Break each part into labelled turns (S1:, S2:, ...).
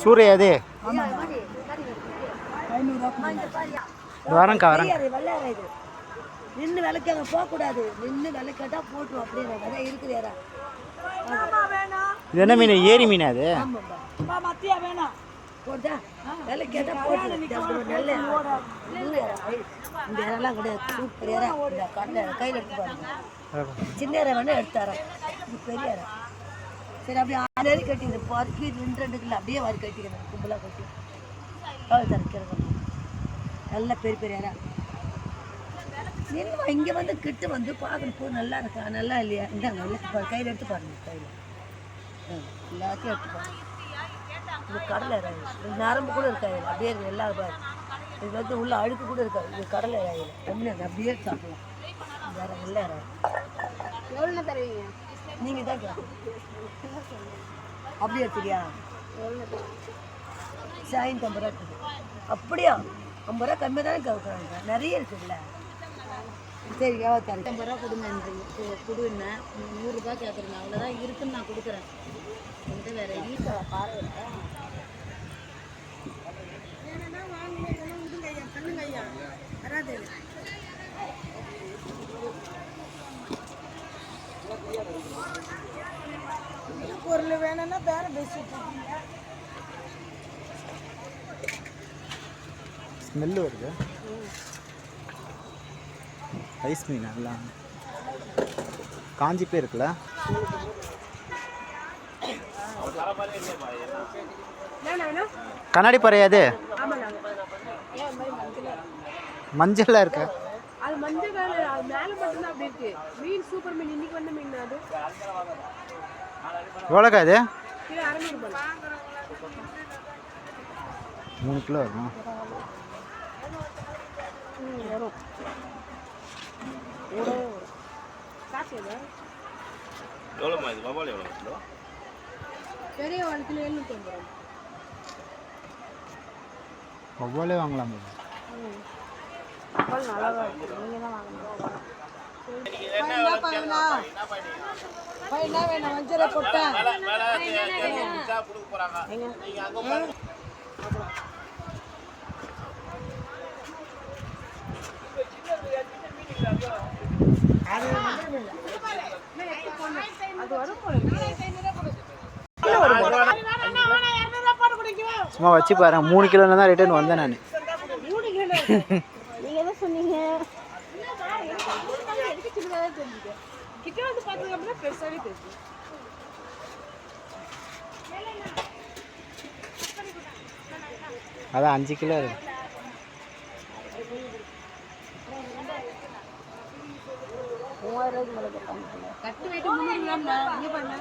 S1: சூரிய அது? வரேங்க்கா வரேன்
S2: அது வெள்ளையாரா இது நின்று விளக்காங்க போகக்கூடாது. நின்று விளக்கட்டா போட்டுரும் அப்படின்னு அதான் இருக்குது யாரா
S1: இது என்ன மீன்? ஏரி மீன் அது?
S2: மத்தியா வேணாம் போட்டா விளக்கேட்டா போட்டு நல்ல இந்த இறலாம் கிடையாது. சூப்பர் இறா. இந்த கடலை கையில் எடுத்து பாருங்க. சின்ன இறை வேணா எடுத்தாராம் இது பெரிய இறை. சரி அப்படியே ஆறு கட்டிது பருக்கி ரெண்டு ரெண்டு கிலோ அப்படியே வாரி கட்டிக்கணும் கும்பலாக கட்டி. கவலை தரக்கிறது. நல்ல பெரிய பெரிய நின்று இங்கே வந்து கிட்ட வந்து பார்க்கணும். போ நல்லா இருக்கா? நல்லா இல்லையா? இந்தாங்க எல்லாத்தையும் பாரு. கையில் எடுத்து பாருங்க கையில். எல்லாத்தையும் எடுத்து பாருங்க இது கடலை இறா இது. இது நரம்பு கூட இருக்காது. அப்படியே இருக்கு எல்லா பாரு. இது வந்து உள்ள அழுக்கு கூட இருக்காது. இது கடலை இறா இது ஒன்றும் இல்லை, அப்படியே சாப்பிடலாம். வேற இல்லை இறா
S3: எவ்வளோ தருவீங்க?
S2: நீங்கள் தான் கேட்கணும். அப்படியே எடுத்துக்கியா? சாயின் ஐம்பது ரூபா இருக்குது. அப்படியா? ஐம்பது ரூபா கம்மியாக தானே கேட்குறாங்க நிறைய இருக்குல்ல சரி ஐம்பது ரூபா கொடுங்கன்றீங்க கொடுங்க. நூறுரூபா கேட்குறீங்க அவ்வளோதான் இருக்குன்னு நான் கொடுக்குறேன். என்கிட்ட வேற வீட்டில் பாரு. பொருள் வேணும்னா வேற பேசிட்டு இருக்கீங்க
S1: ஸ்மெல்லு வருது. ஐஸ் மீன் நல்லா. காஞ்சி போய் இருக்குல்ல? கண்ணாடி பறையாது இருக்கு.
S3: அது மஞ்சள் மேலே மட்டும்தான் அப்படி இருக்கு. மீன் சூப்பர் மீன். இன்னைக்கு வந்த மீன் அது.
S1: எவ்வளோக்கா
S3: அறநூறுபா
S1: மூணு கிலோ வரும்?
S3: வரும் கூட வரும் காசு
S4: எவ்வளோம்மா இது வவால் எவ்வளோ கிலோ
S3: பெரிய ஒரு கிலோ எழுநூற்றி ஐம்பது ரூபா
S1: வாங்கலாம்
S3: நல்லா தான் இருக்கு நீங்கள் தான் வாங்கணும்
S2: என்ன வேணும் வஞ்சரை கொட்டை
S4: கொடுக்க போகிறாங்க நீங்கள் அங்கே பாருங்க
S3: அது வரும் போல இருக்கு.
S1: சும்மா வச்சு பாருங்க மூணு கிலோல தான் ரிட்டர்ன் வந்தேன் நான்.
S3: நீங்க சொன்னீங்க
S1: அதான் அஞ்சு கிலோ இருக்கு.
S3: மூவாயிரம் ரூபாய்க்கு மேலே கேட்பாங்க கட்டு வெயிட்டு முந்நூறு கிராம் தான். இங்கே பாருங்க.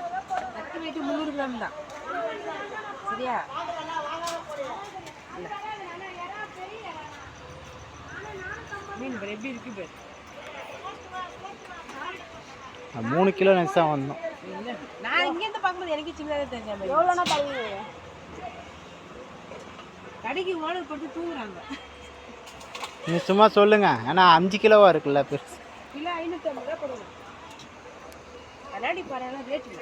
S3: கட்டு வெயிட்டு முந்நூறு கிராம் தான். சரியா? இல்ல. மீன் எப்படி இருக்கு பாரு.
S1: மூணு கிலோ நினச்சா வந்தோம்
S3: இல்ல. நான் இங்கேருந்து பார்க்கும்போது எனக்கு சின்னதாக தெரிஞ்ச மாதிரி. எவ்வளோனா தருவீங்க கடைக்கு ஓடர் போட்டு தூங்குறாங்க.
S1: நீ சும்மா சொல்லுங்க. ஏன்னா அஞ்சு கிலோவா இருக்குல்ல பெருசு.
S3: கிலோ ஐநூற்றி ஐம்பது ரூபா கொடுங்க கண்ணாடி பாருங்க ரேட்டு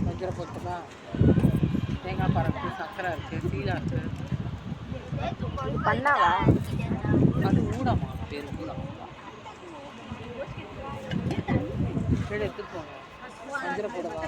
S5: வஞ்சர பொத்துமா தேங்காய் பரப்பு சக்கரை இருக்குது சீலா இருக்குது
S3: பண்ணாவா?
S5: அது ஊடமா பேர் ஊடம் கீழே எடுத்துட்டு போங்க. வஞ்சர போடவா.